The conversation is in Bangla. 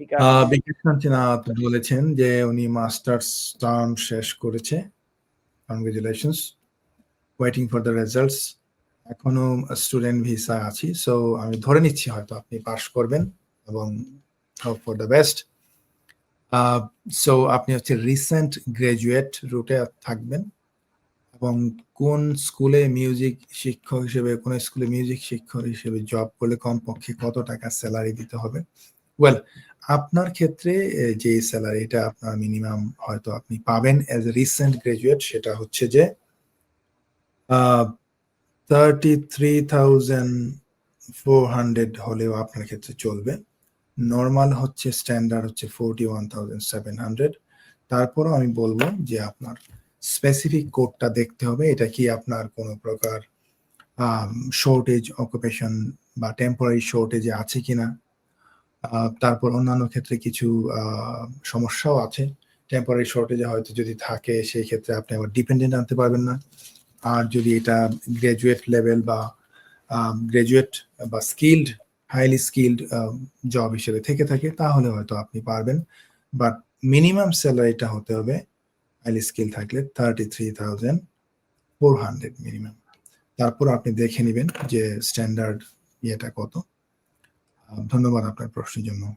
বিকাশ। বিকাশ বলেছেন যে উনি মাস্টার্স টার্ম শেষ করেছে। Congratulations waiting for the results এখনও স্টুডেন্ট ভিসা আছি। সো আমি ধরে নিচ্ছি হয়তো আপনি পাশ করবেন এবং hope for the best so আপনি হচ্ছে রিসেন্ট গ্রাজুয়েট রুটে থাকবেন এবং কোন স্কুলে মিউজিক শিক্ষক হিসেবে কোন স্কুলে মিউজিক শিক্ষক হিসেবে জব করলে কমপক্ষে কত টাকা স্যালারি দিতে হবে? ওয়েল আপনার ক্ষেত্রে যে স্যালারিটা আপনার মিনিমাম হয়তো আপনি পাবেন অ্যাজ এ রিসেন্ট গ্রাজুয়েট সেটা হচ্ছে যে thirty three thousand four hundred হলেও আপনার ক্ষেত্রে চলবে। নর্মাল হচ্ছে স্ট্যান্ডার্ড হচ্ছে forty one thousand seven hundred তারপরও আমি বলব যে আপনার স্পেসিফিক কোডটা দেখতে হবে। এটা কি আপনার কোনো প্রকার শর্টেজ অকুপেশন বা টেম্পোরারি শর্টেজে আছে কিনা? তারপর অন্যান্য ক্ষেত্রে কিছু সমস্যাও আছে। টেম্পোরারি শর্টেজে হয়তো যদি থাকে, সেই ক্ষেত্রে আপনি আবার ডিপেন্ডেন্ট আনতে পারবেন না। আর যদি এটা গ্রাজুয়েট লেভেল বা গ্রাজুয়েট বা স্কিল্ড হাইলি স্কিল্ড জব হিসেবে থেকে থাকে, তাহলে হয়তো আপনি পারবেন। বাট মিনিমাম স্যালারিটা হতে হবে হাইলি স্কিল থাকলে thirty three thousand four hundred minimum তারপর আপনি দেখে নেবেন যে স্ট্যান্ডার্ড ইয়েটা কত। ধন্যবাদ আপনার প্রশ্নের জন্য।